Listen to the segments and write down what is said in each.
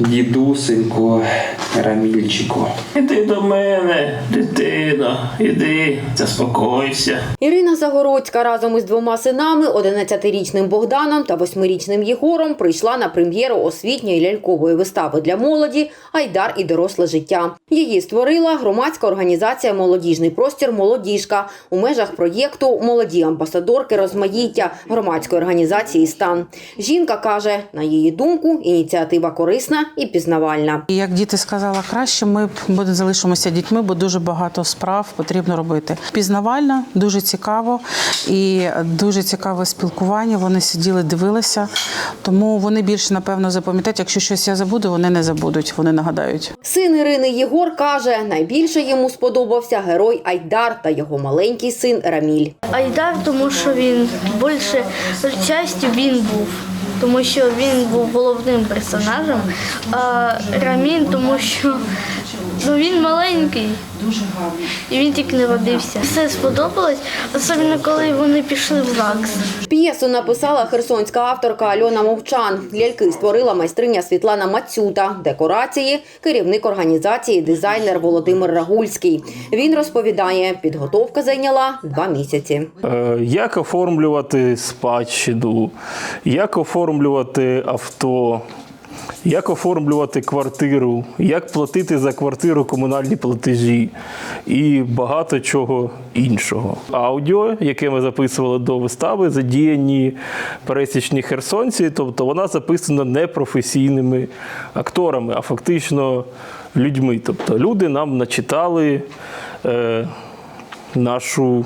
Дідусенько, Рамільчику. Іди до мене, дитино, іди, заспокойся. Ірина Загородська разом із двома синами, 11-річним Богданом та 8-річним Єгором, прийшла на прем'єру освітньої лялькової вистави для молоді Айдар і доросле життя. Її створила громадська організація Молодіжний простір Молодіжка у межах проєкту Молоді амбасадорки розмаїття громадської організації Стан. Жінка каже, на її думку, ініціатива корисна і пізнавальна. І як діти сказала краще, ми буде залишимося дітьми, бо дуже багато справ потрібно робити. Пізнавально, дуже цікаво і дуже цікаве спілкування. Вони сиділи, дивилися, тому вони більше напевно запам'ятають. Якщо щось я забуду, вони не забудуть, вони нагадають. Син Ірини Єгор каже, найбільше йому сподобався герой Айдар та його маленький син Раміль. Айдар, тому що він більше часті він був, тому що він був головним персонажем. А Рамін, тому що ну, він маленький. І він тільки не родився. Все сподобалось, особливо коли вони пішли в ЗАГС. П'єсу написала херсонська авторка Альона Мовчан. Ляльки створила майстриня Світлана Мацюта. Декорації керівник організації, дизайнер Володимир Рагульський. Він розповідає, підготовка зайняла два місяці. Е, Як оформлювати спадщину, як оформлювати авто, як оформлювати квартиру, як платити за квартиру комунальні платежі і багато чого іншого. Аудіо, яке ми записували до вистави, задіяні пересічні херсонці, тобто вона записана не професійними акторами, а фактично людьми. Тобто люди нам начитали е, нашу.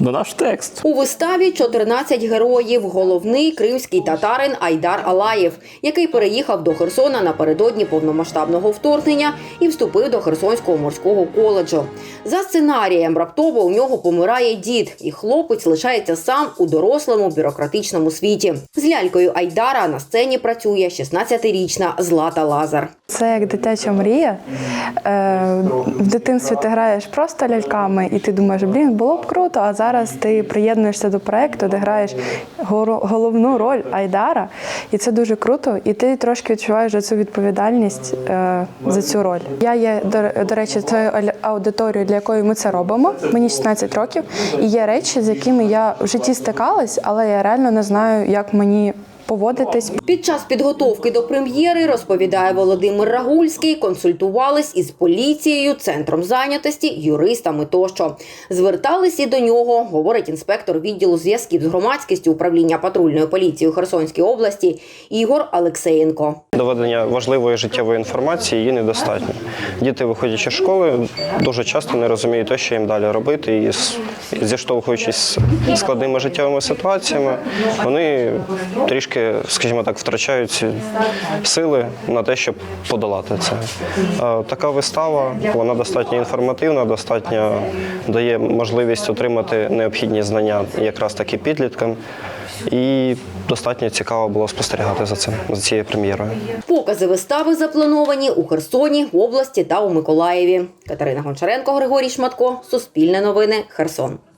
На наш текст. У виставі 14 героїв. Головний кримський татарин Айдар Алаєв, який переїхав до Херсона напередодні повномасштабного вторгнення і вступив до Херсонського морського коледжу. За сценарієм раптово у нього помирає дід, і хлопець лишається сам у дорослому бюрократичному світі. З лялькою Айдара на сцені працює 16-річна Злата Лазар. Це як дитяча мрія. Е, в дитинстві ти граєш просто ляльками, і ти думаєш, блін, було б круто. А зараз ти приєднуєшся до проекту, де граєш головну роль Айдара, і це дуже круто. І ти трошки відчуваєш цю відповідальність е, за цю роль. Я є до, речі, тою аудиторією, для якої ми це робимо. Мені 16 років, і є речі, з якими я в житті стикалась, але я реально не знаю, як мені поводитись. Під час підготовки до прем'єри, розповідає Володимир Рагульський, консультувались із поліцією, центром зайнятості, юристами тощо. Звертались і до нього, говорить інспектор відділу зв'язків з громадськістю управління патрульної поліції у Херсонській області Ігор Алексеєнко. Доведення важливої життєвої інформації є недостатньо. Діти, виходячи з школи, дуже часто не розуміють те, що їм далі робити, і і зіштовхуючись з складними життєвими ситуаціями, вони трішки, скажімо так, втрачають сили на те, щоб подолати це. Е, Така вистава вона достатньо інформативна, достатньо дає можливість отримати необхідні знання якраз таки підліткам. І достатньо цікаво було спостерігати за цим за цією прем'єрою. Покази вистави заплановані у Херсоні, області та у Миколаєві. Катерина Гончаренко, Григорій Шматко, Суспільне новини, Херсон.